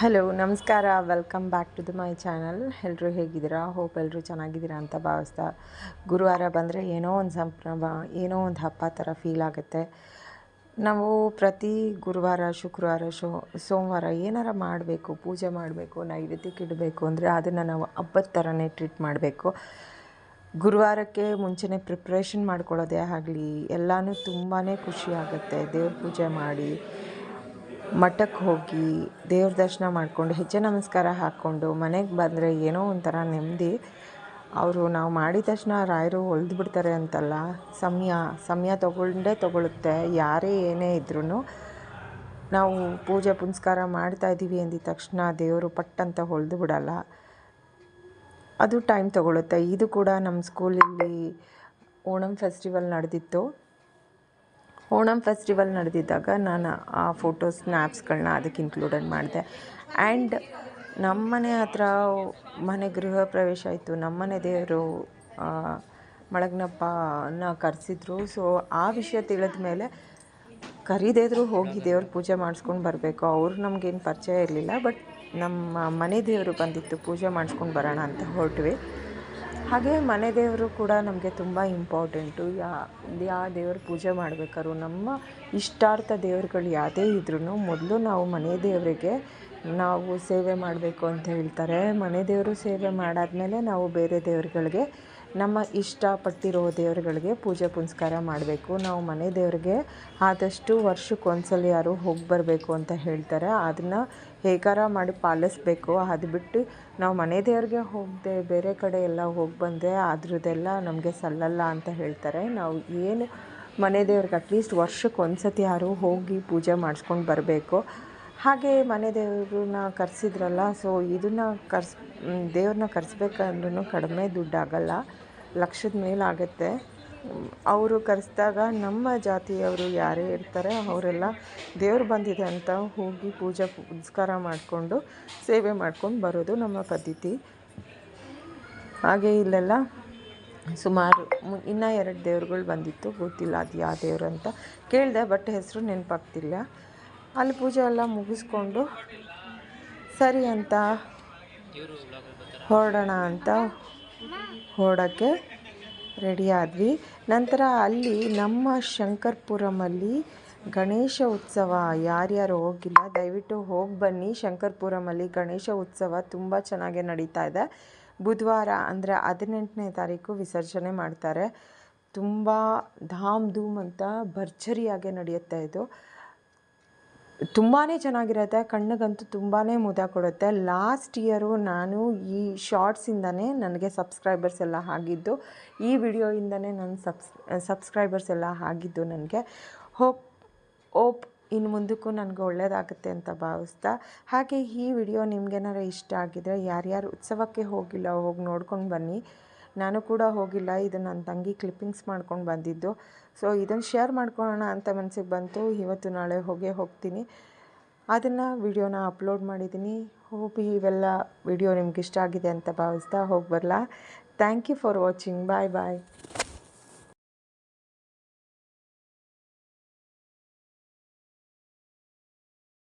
Hello ನಮಸ್ಕಾರ. Welcome back to the my channel ಎಲ್ಲರೂ ಹೇಗಿದ್ದೀರಾ? ಹೋಪ್ ಎಲ್ಲರೂ ಚೆನ್ನಾಗಿದ್ದೀರಾ ಅಂತ ಭಾವಿಸ್ತಾ ಗುರುವಾರ ಬಂದರೆ ಏನೋ ಒಂದು ಸಂಭ್ರಮ, ಏನೋ ಒಂದು ಹಬ್ಬ ಥರ ಫೀಲ್ ಆಗುತ್ತೆ. ನಾವು ಪ್ರತಿ ಗುರುವಾರ, ಶುಕ್ರವಾರ, ಶೋ, ಸೋಮವಾರ ಏನಾರ ಮಾಡಬೇಕು, ಪೂಜೆ ಮಾಡಬೇಕು ನೈವೇದ್ಯಕ್ಕೆ ಇಡಬೇಕು ಅಂದರೆ ಅದನ್ನು ನಾವು ಹಬ್ಬದ ಥರನೇ ಟ್ರೀಟ್ ಮಾಡಬೇಕು. ಗುರುವಾರಕ್ಕೆ ಮುಂಚೆನೇ ಪ್ರಿಪ್ರೇಷನ್ ಮಾಡ್ಕೊಳ್ಳೋದೇ ಆಗಲಿ, ಎಲ್ಲನೂ ತುಂಬಾ ಖುಷಿ ಆಗುತ್ತೆ. ದೇವ್ರ ಪೂಜೆ ಮಾಡಿ ಮಠಕ್ಕೆ ಹೋಗಿ ದೇವ್ರ ದರ್ಶನ ಮಾಡಿಕೊಂಡು ಹೆಜ್ಜೆ ನಮಸ್ಕಾರ ಹಾಕ್ಕೊಂಡು ಮನೆಗೆ ಬಂದರೆ ಏನೋ ಒಂಥರ ನೆಮ್ಮದಿ. ಅವರು ನಾವು ಮಾಡಿದ ತಕ್ಷಣ ರಾಯರು ಹೊಲಿದು ಬಿಡ್ತಾರೆ ಅಂತಲ್ಲ. ಸಮಯ ಸಮಯ ತಗೊಂಡೇ ತೊಗೊಳುತ್ತೆ. ಯಾರೇ ಏನೇ ಇದ್ರೂ ನಾವು ಪೂಜೆ, ಪುನಸ್ಕಾರ ಮಾಡ್ತಾ ಇದ್ದೀವಿ ಅಂದಿದ ತಕ್ಷಣ ದೇವರು ಪಟ್ಟಂತ ಹೊಲಿದು ಬಿಡಲ್ಲ. ಅದು ಟೈಮ್ ತೊಗೊಳುತ್ತೆ. ಇದು ಕೂಡ ನಮ್ಮ ಸ್ಕೂಲಲ್ಲಿ ಓಣಂ ಫೆಸ್ಟಿವಲ್ ನಡೆದಿತ್ತು. ಓಣಂ ಫೆಸ್ಟಿವಲ್ ನಡೆದಿದ್ದಾಗ ನಾನು ಆ ಫೋಟೋ ಸ್ನ್ಯಾಪ್ಸ್ಗಳನ್ನ ಅದಕ್ಕೆ ಇನ್ಕ್ಲೂಡೆಡ್ ಮಾಡಿದೆ. ಆ್ಯಂಡ್ ನಮ್ಮನೆ ಹತ್ರ ಮನೆ ಗೃಹ ಪ್ರವೇಶ ಆಯಿತು ನಮ್ಮನೆ ದೇವರು ಮಳಗ್ನಪ್ಪನ ಕರೆಸಿದ್ರು. ಸೊ ಆ ವಿಷಯ ತಿಳಿದ ಮೇಲೆ ಕರೀದೇದ್ರು ಹೋಗಿ ದೇವ್ರ ಪೂಜೆ ಮಾಡಿಸ್ಕೊಂಡು ಬರಬೇಕು. ಅವರು ನಮಗೇನು ಪರಿಚಯ ಇರಲಿಲ್ಲ. ಬಟ್ ನಮ್ಮ ಮನೆ ದೇವರು ಬಂದಿತ್ತು. ಪೂಜೆ ಮಾಡಿಸ್ಕೊಂಡು ಬರೋಣ ಅಂತ ಹೊರಟ್ವಿ. ಹಾಗೆ ಮನೆ ದೇವರು ಕೂಡ ನಮಗೆ ತುಂಬ ಇಂಪಾರ್ಟೆಂಟು ಯಾ ಯಾವ ದೇವ್ರ ಪೂಜೆ ಮಾಡಬೇಕಾದ್ರು, ನಮ್ಮ ಇಷ್ಟಾರ್ಥ ದೇವ್ರುಗಳು ಯಾವುದೇ ಇದ್ರೂ ಮೊದಲು ನಾವು ಮನೆ ದೇವರಿಗೆ ನಾವು ಸೇವೆ ಮಾಡಬೇಕು ಅಂತ ಹೇಳ್ತಾರೆ. ಮನೆ ದೇವರು ಸೇವೆ ಮಾಡಾದಮೇಲೆ ನಾವು ಬೇರೆ ದೇವ್ರುಗಳಿಗೆ ನಮ್ಮ ಇಷ್ಟಪಟ್ಟಿರೋ ದೇವರುಗಳಿಗೆ ಪೂಜೆ ಪುನಸ್ಕಾರ ಮಾಡಬೇಕು. ನಾವು ಮನೆ ದೇವರಿಗೆ ಆದಷ್ಟು ವರ್ಷಕ್ಕೆ ಒಂದ್ಸಲ ಯಾರು ಹೋಗಿ ಬರಬೇಕು ಅಂತ ಹೇಳ್ತಾರೆ. ಅದನ್ನು ಹೇಗಾರ ಮಾಡಿ ಪಾಲಿಸ್ಬೇಕು. ಅದು ಬಿಟ್ಟು ನಾವು ಮನೆ ದೇವ್ರಿಗೆ ಹೋಗದೆ ಬೇರೆ ಕಡೆ ಎಲ್ಲ ಹೋಗಿ ಬಂದರೆ ಅದ್ರದ್ದೆಲ್ಲ ನಮಗೆ ಸಲ್ಲಲ್ಲ ಅಂತ ಹೇಳ್ತಾರೆ. ನಾವು ಏನು ಮನೆ ದೇವ್ರಿಗೆ ಅಟ್ಲೀಸ್ಟ್ ವರ್ಷಕ್ಕೆ ಒಂದು ಸತಿ ಯಾರು ಹೋಗಿ ಪೂಜೆ ಮಾಡಿಸ್ಕೊಂಡು ಬರಬೇಕು. ಹಾಗೆ ಮನೆ ದೇವ್ರನ್ನ ಕರೆಸಿದ್ರಲ್ಲ ಸೊ ಇದನ್ನು ಕರ್ಸ್ ದೇವ್ರನ್ನ ಕರೆಸ್ಬೇಕಂದ್ರೂ ಕಡಿಮೆ ದುಡ್ಡಾಗಲ್ಲ, ಲಕ್ಷದ ಮೇಲಾಗುತ್ತೆ ಅವರು ಕರೆಸಿದಾಗ ನಮ್ಮ ಜಾತಿಯವರು ಯಾರೇ ಇರ್ತಾರೆ, ಅವರೆಲ್ಲ ದೇವ್ರು ಬಂದಿದೆ ಅಂತ ಹೋಗಿ ಪೂಜೆ, ಪುನಸ್ಕಾರ ಮಾಡಿಕೊಂಡು ಸೇವೆ ಮಾಡ್ಕೊಂಡು ಬರೋದು ನಮ್ಮ ಪದ್ಧತಿ. ಹಾಗೆ ಇಲ್ಲೆಲ್ಲ ಸುಮಾರು ಇನ್ನೂ ಎರಡು ದೇವ್ರುಗಳು ಬಂದಿತ್ತು, ಗೊತ್ತಿಲ್ಲ ಅದು ಯಾವ ದೇವ್ರು ಅಂತ. ಕೇಳಿದೆ, ಬಟ್ ಹೆಸರು ನೆನಪಾಗ್ತಿಲ್ಲ. ಅಲ್ಲಿ ಪೂಜೆ ಎಲ್ಲ ಮುಗಿಸ್ಕೊಂಡು, ಸರಿ ಅಂತ ಹೊರಡೋಣ ಅಂತ ಹೊರಡೋಕ್ಕೆ ರೆಡಿ ಆದ್ವಿ. ನಂತರ ಅಲ್ಲಿ ನಮ್ಮ ಶಂಕರ್ಪುರಮಲ್ಲಿ ಗಣೇಶ ಉತ್ಸವ, ಯಾರ್ಯಾರು ಹೋಗಿಲ್ಲ, ದಯವಿಟ್ಟು ಹೋಗಿ ಬನ್ನಿ ಶಂಕರ್ಪುರಮಲ್ಲಿ. ಗಣೇಶ ಉತ್ಸವ ತುಂಬ ಚೆನ್ನಾಗಿ ನಡೀತಾ ಇದೆ. ಬುಧವಾರ ಅಂದರೆ ಹದಿನೆಂಟನೇ ತಾರೀಕು ವಿಸರ್ಜನೆ ಮಾಡ್ತಾರೆ. ತುಂಬ ಧಾಮ್ ಧೂಮ್ ಅಂತ ಭರ್ಜರಿಯಾಗೆ ನಡೆಯುತ್ತೆ ಇದು. ತುಂಬಾ ಚೆನ್ನಾಗಿರುತ್ತೆ, ಕಣ್ಣಿಗಂತೂ ತುಂಬಾ ಮುದ ಕೊಡುತ್ತೆ. ಲಾಸ್ಟ್ ಇಯರು ನಾನು ಈ ಶಾರ್ಟ್ಸಿಂದನೇ ನನಗೆ ಸಬ್ಸ್ಕ್ರೈಬರ್ಸ್ ಎಲ್ಲ ಆಗಿದ್ದು, ಈ ವಿಡಿಯೋಯಿಂದನೇ ನನ್ನ ಸಬ್ಸ್ ಸಬ್ಸ್ಕ್ರೈಬರ್ಸ್ ಎಲ್ಲ ಆಗಿದ್ದು ನನಗೆ. ಹೋಪ್ ಓಪ್ ಇನ್ನು ಮುಂದಕ್ಕೂ ನನಗೆ ಒಳ್ಳೆಯದಾಗುತ್ತೆ ಅಂತ ಭಾವಿಸ್ತಾ. ಹಾಗೆ ಈ ವಿಡಿಯೋ ನಿಮ್ಗೇನಾರು ಇಷ್ಟ ಆಗಿದರೆ, ಯಾರ್ಯಾರು ಉತ್ಸವಕ್ಕೆ ಹೋಗಿಲ್ಲ, ಹೋಗಿ ನೋಡ್ಕೊಂಡು ಬನ್ನಿ. ನಾನು ಕೂಡ ಹೋಗಿಲ್ಲ, ಇದು ನನ್ನ ತಂಗಿ ಕ್ಲಿಪ್ಪಿಂಗ್ಸ್ ಮಾಡ್ಕೊಂಡು ಬಂದಿದ್ದು. ಸೊ ಇದನ್ನು ಶೇರ್ ಮಾಡ್ಕೊಳ್ಳೋಣ ಅಂತ ಮನಸ್ಸಿಗೆ ಬಂತು. ಇವತ್ತು ನಾಳೆ ಹೋಗೇ ಹೋಗ್ತೀನಿ. ಅದನ್ನು ವಿಡಿಯೋನ ಅಪ್ಲೋಡ್ ಮಾಡಿದ್ದೀನಿ. ಹೋಪ್ ಇವೆಲ್ಲ ವಿಡಿಯೋ ನಿಮ್ಗೆ ಇಷ್ಟ ಆಗಿದೆ ಅಂತ ಭಾವಿಸ್ತಾ ಹೋಗಿ ಬರಲಾ. Thank you for watching bye bye